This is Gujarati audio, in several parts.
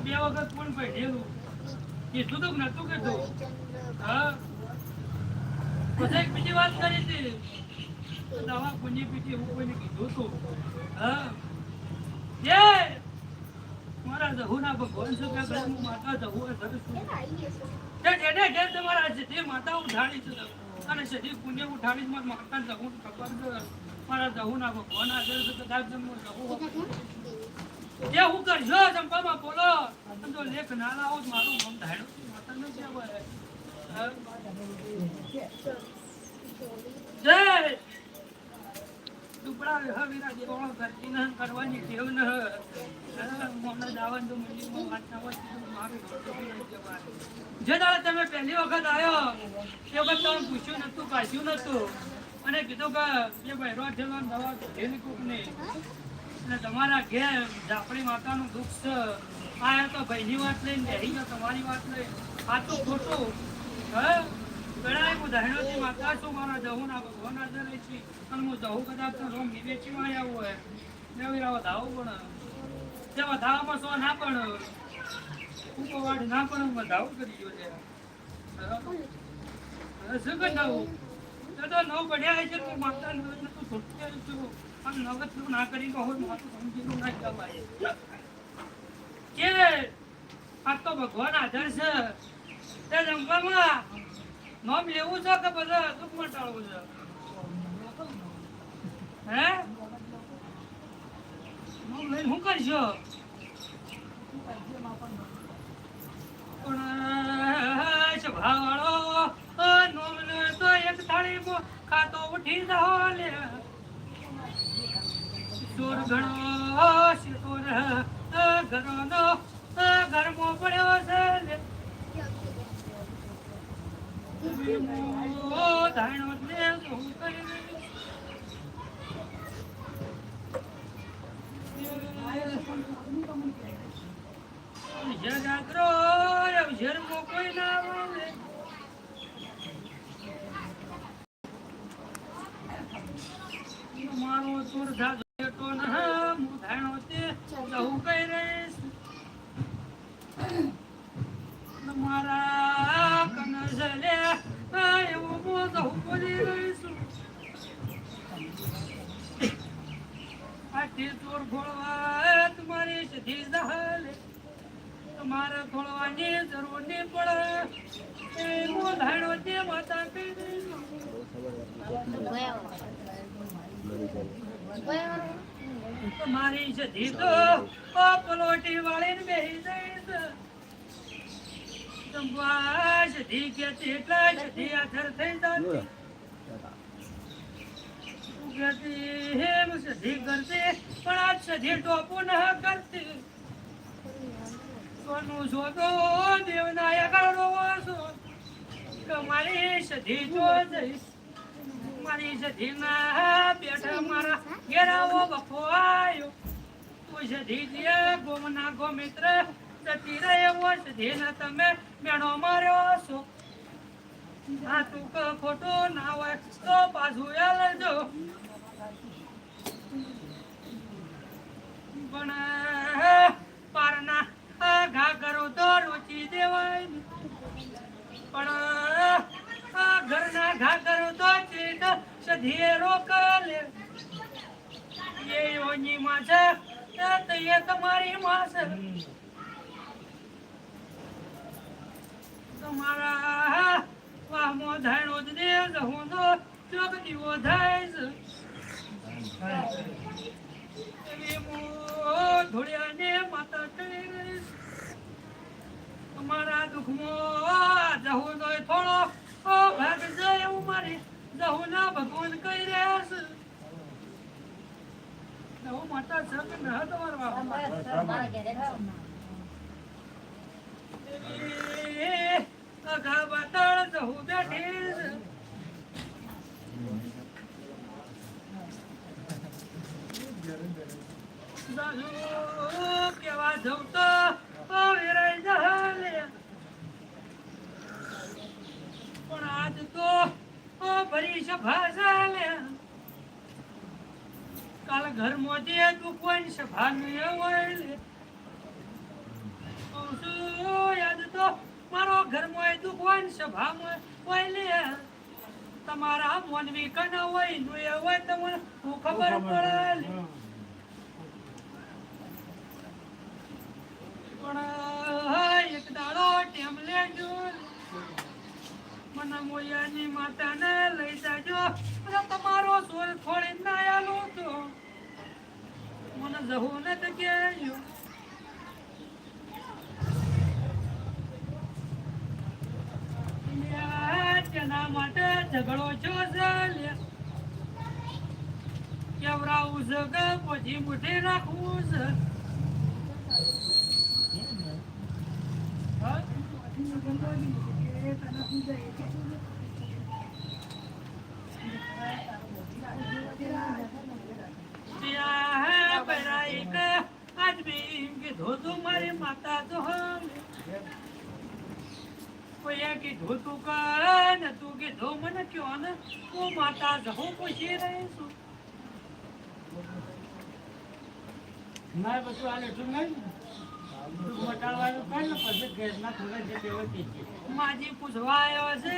બે વખત પણ ભણેલું કીધું તો નતું કીધું હા પછી એક બીજી વાત કરી હતી. દવા પુંજી પીટી હું. કોઈને કીધું તું હા મારા જહુના ભગવાન છે કે ઘરે માતા જહુ એ ઘરે તે જેને ઘેર તમારા જેથી માતા ઉઠાડી છે અને જેથી પુણ્ય ઉઠાડી છે માતા જહુ ખબર છે. મારા જહુના ભગવાન હાજર છે તો દાદ જન્મ જહુ જે હું ચંપામાં બોલો. તમે જો લેખ ના લાવો મારું મન ધાડ્યું માતા ન કહેવાય? જય! દુબળા વિરા દેવાળો કરતી ન કરવાની ટેવ ન મોમને દાવન તો મંદિરમાં વાત. જે દાડે તમે પહેલી વખત આવ્યો, તે વખત તમે પૂછ્યું નતું કાઢ્યું નતું અને કીધું કે એ બહેરો ને દવા કીધેલી કોકને અને તમારા ઘેર ઝાપડી માતાનું દુઃખ છે. આ તો ભાઈની વાત લઈને બેહી તમારી વાત લઈ આ તો ખોટું. હે? ગણાય હું દહેણોથી માતા છું. મારા જહુ ભગવાનમાં સો ના પણ. ઉપવાડ કરી નવ પડ્યા છે માતા તું છૂટકે છું. અને નવ તું ના કરી કહો માતું કે આ ભગવાન આધાર છે. તે જમવામાં નામ લેવું છે કે બધા દુઃખ મટાડવું છે? હે? નોમ લઈને શું કરશો? સ્વભાવવાળો નામ લે તો એક થાળીમાં ખાતો ઉઠી જાઓ ચોર ઘણો શિકોર ઘરમાં પડ્યો છે જગાગ્રો જન્મો કોઈ મારો સુર ધાજો બેટો ન હું ધાણો તે જહુ કઈ રહીશ મારા કનજલે એવું હું જહુ બોલી રહીશું આથી ચોર ખોળવા તમારી સીધી દહલે તમારે ખોળવાની જરૂર નહીં પડે એ હું ધાણો તે માતા કહી દઈશું તમારી સધી તો ઓ પલોટી વાળીને બેહી જઈશ. સંભવા સધી કે તેટલા સધી આથર થઈ જાતી. ઉગતી હેમ સધી કરતી પણ આ સધી ટોપો ન કરતી. સોનું શોધો દેવનાયક રોવો છો. તમારી સધી જો જઈશ. મારી સધીના બેઠા મારા ઘેરાવો બફો આયો તું સધી જે ગોમના ગોમિત્ર જતી રહે, એવો સધીને તમે મેણો માર્યો છો. આ તું ખોટું ના હોય તો પાછું લેજો પણ પારના ઘા કરો તો રૂચી દેવાય. પણ ઘરના ઘા કરો તો ચીટ સધીએ રોકલે એ યોની માં છે તો તમારી માં છે તમારા વાહમો ધાણો જ દે હું તો ચોક દીવો થાય જહુ થોડો ઓ ભાગ બેઠી કેવા જવું મોજે દુખવાની સભા નહીં હોય કહું છું, યાદ તો મારો ઘર મોય દુખવાની સભામાં હોય લે તમારા મોનવી કના હોયનું એ હોય તમને હું ખબર પડે. પણ એક દાડો ટેમ લેજો મને મોયાની માતાને લઈ જાજો. તમારો સોલ થોડી ના આલું તો મને જવું ને તો લ્યા, તેના માટે ઝઘડો છો. કેવડાવું છે કે પછી મુઠ્ઠી રાખવું છે હે પેલા એક આદમી કીધું તું મારી માતા તો હમ. કોઈએ કીધું તું કે ને તું કીધું મને કયો ને? હું માતા જહું પૂછી રહી છું મારે બધું આ લેતું નહીં દુઃખ મટાડવાનું કર ને પછી ગેસના થોડા જે ટેવો માજી પૂછવા આવ્યો છે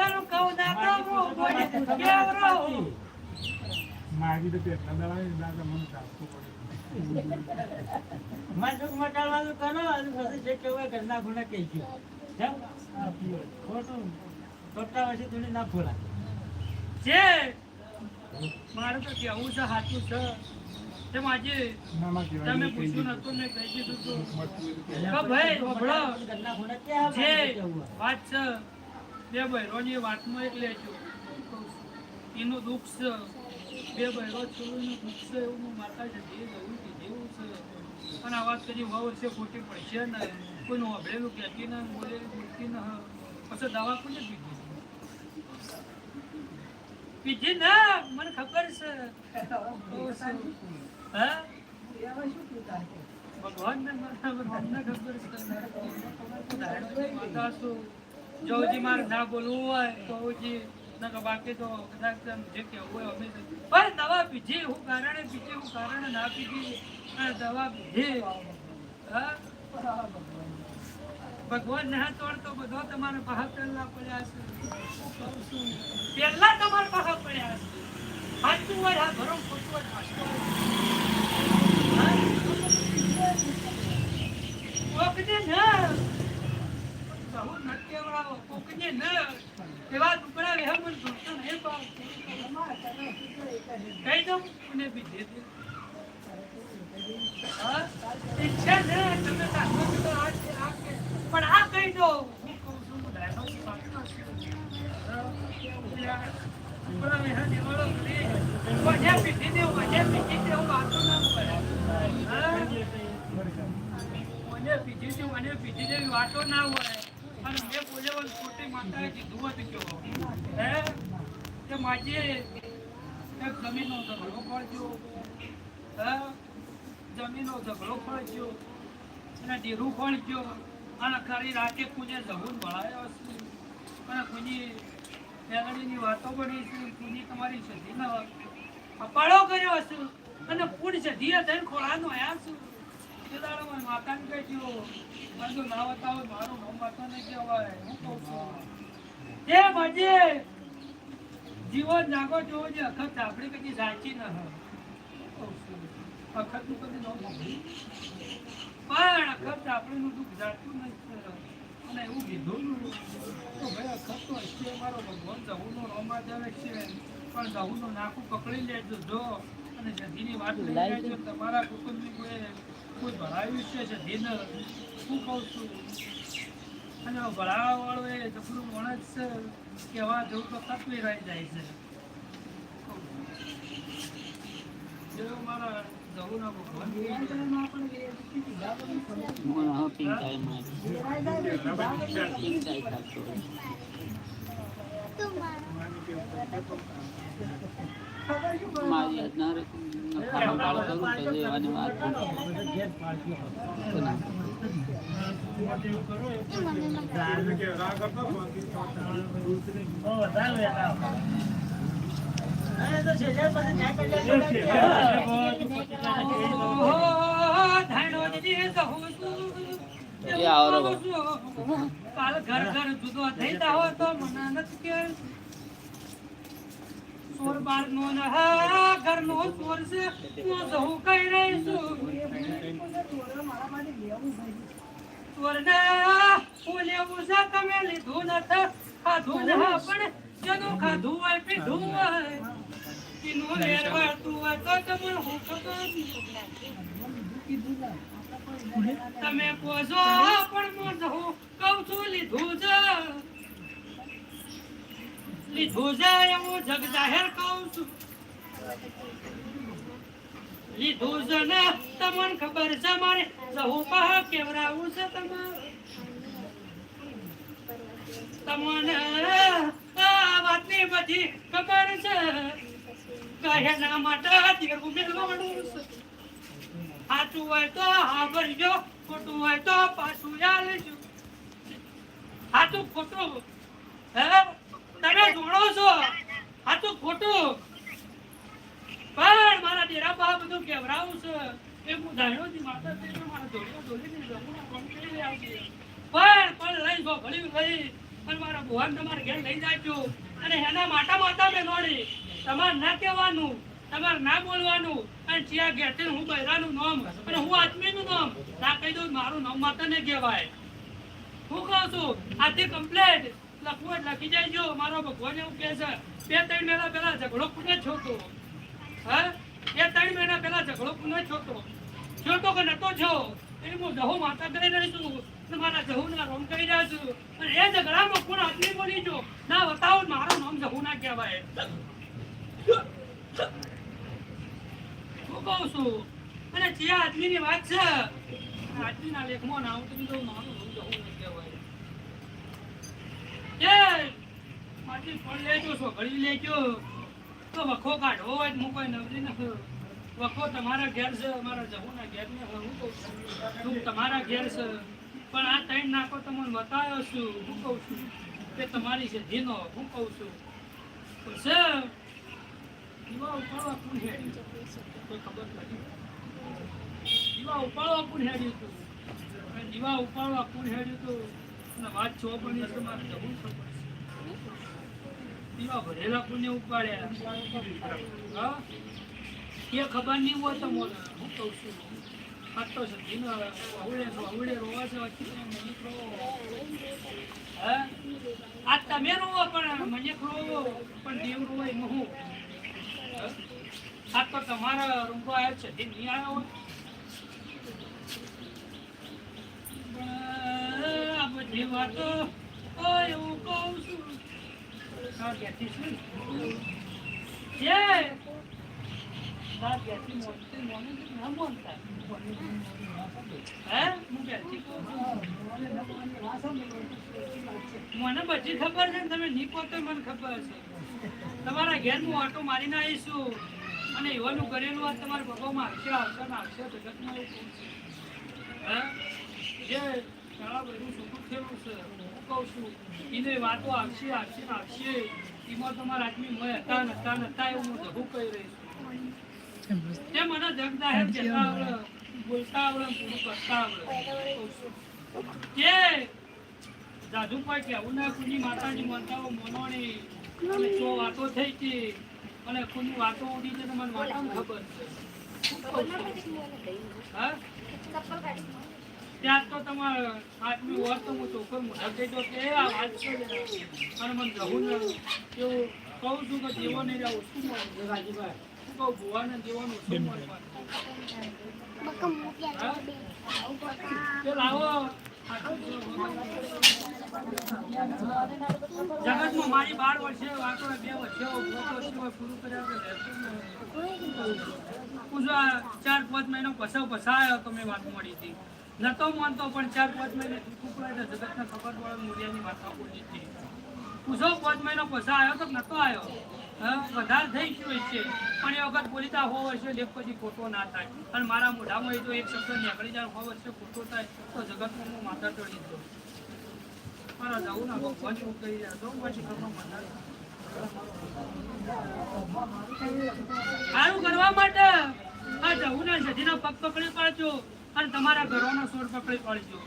એનું કહું ના કહું બોલે કેવડાવું. તો પેટના દવાની દાદા મને મારે મટાડવાનું કરો અને પછી જે કહેવાય ઘરના. ખોટું. ખોટા પછી થોડી ના ફોલા છે મારે તો કેવું છે સાચું છે? તે માજી તમે પૂછ્યું. નતું મેં કહી દીધું તું? હતું. ભાઈ ક્યાં જે વાત છે બે બહેરોની વાતમાં એક લેજો એનું દુઃખ છે. બે બહેરો છોડું દુઃખ છે એવું માતા જતી છે અને આ વાત કરી વહુ છે ખોટી પડશે ને કોઈનું અભળેલું કહેતી ને બોલેલું બોલતી ને પછી દવા કોને પીધી પીધી ના મને ખબર છે હા ભગવાનને છે શું મારે ના બોલવું હોય તો નકર બાકી તો કદાચ જે કહેવું હોય પણ દવા પીધી હું કારણે પીધી હું કારણે ના પીધી અને દવા પીધી હા? ભગવાન ના તોડ તો બધો તમારે પાહા પહેલા પડ્યા છે. પહેલા તમારે પાહા પડ્યા છે. સાચું હોય હા ભરમ ખોટું હોય સાચું હોય હા? કોકને ન બહુ ન કહેવાઓ. કોકને ન એવા ટુકડા વેહ મન ભણતો નહીં પાવ. કહી દઉં કોને બીજે તે. હા? ઈચ્છા છે તમે રાખો છો તો આ છે, આ છે. પણ આ કહી દો હું કહું છું હું ડાયલોગ સાચો છે. હા? ટુકડા વેહ દેવાળો કરી. વજે પીધી દેવું, વજે પીધી દેવું, વાતો ના કરે. હા? મને હતી, પીધી જેવી વાતો ના હોય અને મેં બોલ્યો ખોટી માતાએ કીધું હતું કે હે કે માજે જમીનનો ઝઘડો પડ્યો હે જમીનનો ઝઘડો પડ્યો અને ડેરું પડ્યો અને ખરી રાતે કુને જવું ભળાયો છે અને કુની ફેલડીની વાતો બની છે કુની તમારી સધીનો અપાડો કર્યો છે અને પૂર્ણ સધી હતા ખોળાનો આવ્યા છું. મને માતાને કહેજો મને તો ના બતાવો મારું નામ માતાને કહેવાય હું કહું છું. એ મજે જીવન જાગો જોવો જે અખત આપણી કદી સાચી ન કદી ન પણ અખત આપણું દુઃખ જાતું નથી અને એવું કીધું તો ભાઈ અખત તો હશે મારો ભગવાન જહુનો રોમા જાવે છે. પણ જહુનો નાખું પકડી લેજો જો. અને જધીની વાત લઈ લેજો તમારા કુટુંબની કોઈ કોઈ ભરાયું છે દિન શું કહું છું? અને ભરાવા વાળો એ જબરું માણસ છે કહેવા જેવું તો તત્વી રહી જાય છે. જેવો મારા જહુના ભગવાન. મારી દેવાની વાત ઘેર ઘર જુદો થઈ જાવ તો મને નથી કે તમે ખાધું ના પીધું હોય. લેર વાળતું હોય તો હું તમે પોજો પણ હું જહું કહું છું, લીધું છે. લીધું છે એવું જગ જાહેર કહું છું. લીધું છે ને તમને ખબર છે મારે? જવું પા કેવડાવું છે તમારે? તમને આ વાતની બધી ખબર છે? કહેના માટે દેવું મેળવાનું છે. સાચું હોય તો સાંભળજો ખોટું હોય તો પાછું ચાલજો સાચું ખોટું, હે? તમે જોડો છો. સાચું ખોટું. પણ મારા ડેરા બા બધું કેવરાવું છે. એ હું ધાણ્યો થી માતા પિતા મારા ધોળિયો ધોળીને રમૂના કોણ કરી આવજે. પણ પણ લઈ જો ભળી લઈ. પણ મારા ભુવાન તમારે ઘેર લઈ જાજો. અને એના માતા માતા મેં નોડી તમારે ના કહેવાનું, તમારે ના બોલવાનું. અને ત્યાં ઘેરથી હું બૈરાનું નામ અને હું આદમીનું નામ ના કહી દઉં, મારું નામ માતા ને કહેવાય. હું કહું છું આથી કમ્પ્લેટ લખવું એટલે લખી દેજો મારો ભગવાન એવું કહે છે, બે ત્રણ મહિના પહેલા ઝઘડો પુને છોતો હા? બે ત્રણ મહિના પહેલા ઝઘડો પુને છોતો છોતો કે નતો છો એ હું જહો માતા કરી રહી છું મારા જહુ ના રોમ કરી રહ્યા છું. અને એ ઝઘડામાં કોણ આદમી બોલી જો ના, બતાવો મારું નામ જહુ ના કહેવાય. હું કહું છું, અને જે આદમીની વાત છે, આદમીના લેખમાં ના આવતું તો નામ જહુ ના કહેવાય એ ફળ લેજો તો વખો કાઢવો હું કોઈ નવરી નથી. વખો તમારા ઘેર છે, અમારા જમુના ઘેર ને હું કહું છું. તમારા ઘેર છે. પણ આ ત્રણ નાકો તમને બતાવ્યો છું. હું કહું છું કે તમારી છે હું કહું છું. છે, દીવા ઉપાડવા કોણ હેડ્યું? કોઈ ખબર નથી દીવા ઉપાડવા કોણ હેડ્યું હતું દીવા ઉપાડવા કોણ હેડ્યું વાત છો પણ છે, મારે જવું છે. ભરેલા કોને ઉપાડ્યા. એ ખબર નહીં હોય તો હું કહું છું. આ તો સધીનો અવળે અવળે રોવા છે. હે? આ તમે રોવો પણ મને રોવો પણ દેવ રોવો એમાં હું? તો તમારા રૂમમાં આવ્યો છે, તે નહીં હોય? આ બધી વાતો. એવું કહું છું. મોને બધી ખબર છે ને, તમે નહીં તો મને ખબર છે. તમારા ઘેર હું ઓટો મારીને આવીશું. અને એવાનું કરેલું આ તમારા ભગવાન આવશે આવશે આવશે જગતમાં એવું કહું છું. હે? જે શાળા બધું સુખું થયેલું છે. હું કહું છું એને વાતો આવશે આવશે આવશે એમાં તમારા આદમી મય હતા નતા નતા એવું હું જગું કહી રહી છું. તે મને જગ જાહેર કહેતા આવડે બોલતા આવડે પૂરું કરતા આવડે. કે જાદુ કોઈ કેવું ના કુની માતાજી માતાઓ મોનોણી અને ચો વાતો થઈ હતી અને કુની વાતો ઉડી છે તો મને વાતો ખબર છું? હા? ત્યાં તો તમારે આદમી હોત તો હું ચોખ્ખો મોઢા કહેતો કે આ વાત છે અને મને જવું ને કહું છું કે જીવો નહીં મળે રાજીભાઈ શું જીવવાનું શું મળે લાવો જગતમાં મારી બાર વર્ષે વાતો બે વર્ષે પૂરું કર્યા ચાર પાંચ મહિનો પસાવ પસાયો તો મેં વાત મળી હતી. નતો માનતો, પણ ચાર પાંચ મહિને ખબર પડે બોલી હતી પૂછો, પાંચ મહિનો પૈસા આવ્યો તો નતો આવ્યો? વધારે થઈ ગયો છે પણ એ વખત બોલીતા હો વર્ષે લેખ પછી ખોટો ના થાય. અને મારા મોઢામાં એ જો એક શબ્દ નીકળી જાય હો વર્ષે ખોટો થાય, તો જગતમાં હું માથા ચડી દઉં જવું ના સારું કરવા માટે આ જવુના સધીના પગ પકડી પાડજો. અને તમારા ઘરોનો સોર પકડી પાડજો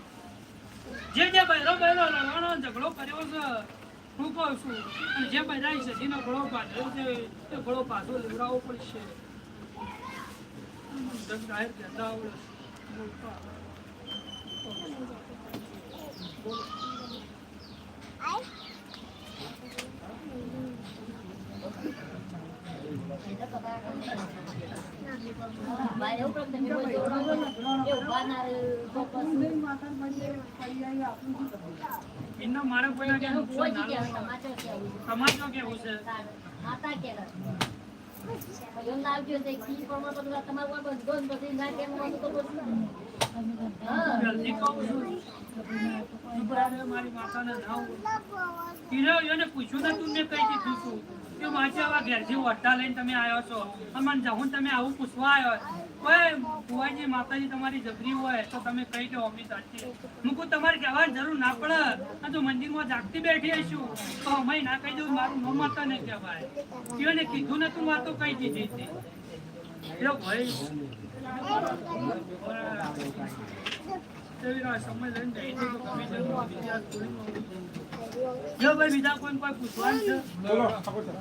જે જે બૈરો બૈરો લડવાનો ઝઘડો કર્યો છે, હું છું, અને જે બૈરાઈ જેનો ઘોડો પાછો છે તે ઘોડો પાછો લેવડાવવો પડશે. જાહેર કહેતા આવડે. એમનો મારે ક્યાં નુકસાન ના લાગે. તો કેવું છે? જલ્દી માતાને ના એને પૂછ્યું નતું મેં કઈ દીધું છું કે માસી આવા ઘેરથી વટ્ટા લઈને તમે આવ્યો છો. અને જાઉં તમે આવું પૂછવા આવ્યો કોઈ ભુવાજી, માતાજી તમારી જબરી હોય તો તમે કઈ દો અમી સાચી કહું તમારે કહેવાની જરૂર ના પડે. આ તો મંદિરમાં જાગતી બેઠી હશું તો અમે ના કહી દઉં, મારું ન માતા ને કહેવાય. એને કીધું નતું વાતો કહી દીધી હતી. એટલે ભાઈ. સમય લઈને તો તે જો ભાઈ બીજા કોઈ કોઈ પૂછવાનું છે ચલો પૂછવાનું છે